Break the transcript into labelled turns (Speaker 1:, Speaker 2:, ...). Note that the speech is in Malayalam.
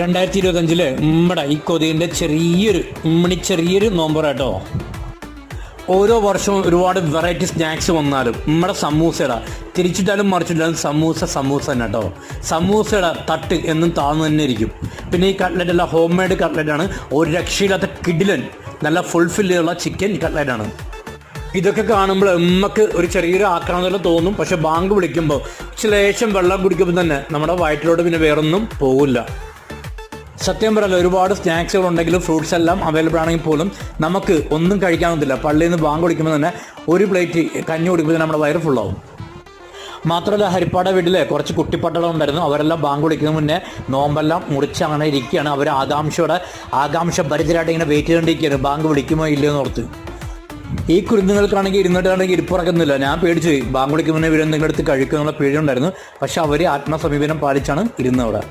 Speaker 1: രണ്ടായിരത്തി ഇരുപത്തഞ്ചിൽ നമ്മുടെ ഈ കൊതിയുടെ ചെറിയൊരു ഉമ്മണി ചെറിയൊരു നോമ്പർ കേട്ടോ ഓരോ വർഷവും ഒരുപാട് വെറൈറ്റി സ്നാക്സ് വന്നാലും നമ്മുടെ സമൂസയുടെ തിരിച്ചിട്ടാലും മറിച്ചിട്ടാലും സമൂസ സമൂസ തന്നെ കേട്ടോ സമൂസയുടെ തട്ട് എന്നും താഴ്ന്നു തന്നെ ഇരിക്കും. പിന്നെ ഈ കട്ട്ലറ്റ് എല്ലാം ഹോം മെയ്ഡ് കട്ട്ലറ്റാണ് ഒരു രക്ഷയില്ലാത്ത കിഡിലൻ നല്ല ഫുൾഫില്ലുള്ള ചിക്കൻ കട്ട്ലറ്റാണ് ഇതൊക്കെ കാണുമ്പോൾ നമുക്ക് ഒരു ചെറിയൊരു ആക്രമണം തോന്നും. പക്ഷെ ബാങ്ക് വിളിക്കുമ്പോൾ ലേശം വെള്ളം കുടിക്കുമ്പോൾ തന്നെ നമ്മുടെ വയറ്റിലോട്ട് പിന്നെ വേറൊന്നും പോകില്ല സത്യം ഒരുപാട് സ്നാക്സുകൾ ഉണ്ടെങ്കിലും ഫ്രൂട്ട്സ് എല്ലാം അവൈലബിൾ ആണെങ്കിൽ പോലും നമുക്ക് ഒന്നും കഴിക്കാനൊന്നുമില്ല പള്ളിയിൽ നിന്ന് ബാങ്ക് കുടിക്കുമ്പോൾ തന്നെ ഒരു പ്ലേറ്റ് കഞ്ഞി കുടിക്കുമ്പോൾ നമ്മുടെ വയറ് ഫുള്ളാവും മാത്രമല്ല ഹരിപ്പാട വീട്ടിലെ കുറച്ച് കുട്ടിപ്പട്ടളം ഉണ്ടായിരുന്നു. അവരെല്ലാം ബാങ്ക് വിളിക്കുന്നതിന് മുന്നേ നോമ്പെല്ലാം മുറിച്ച് അങ്ങനെ ഇരിക്കുകയാണ്. അവർ ആകാംക്ഷയോടെ ആകാംക്ഷ ഭരിതരായിട്ട് ഇങ്ങനെ വെയിറ്റ് ചെയ്തുകൊണ്ടിരിക്കുകയാണ് ബാങ്ക് വിളിക്കുമോ ഇല്ലയോ എന്നോർത്ത് ഈ കുരുന്നുകൾക്കാണെങ്കിൽ ഇരുന്നിട്ടാണെങ്കിൽ ഇരിപ്പുറക്കുന്നില്ല ഞാൻ പേടിച്ചു. ബാങ്ക് വിളിക്കുമ്പോൾ ഇവരെന്തെങ്കിലും എടുത്ത് കഴിക്കുമെന്നുള്ള പേടിയുണ്ടായിരുന്നു പക്ഷേ അവർ ആത്മസമീപനം പാലിച്ചാണ് ഇരുന്നവിടെ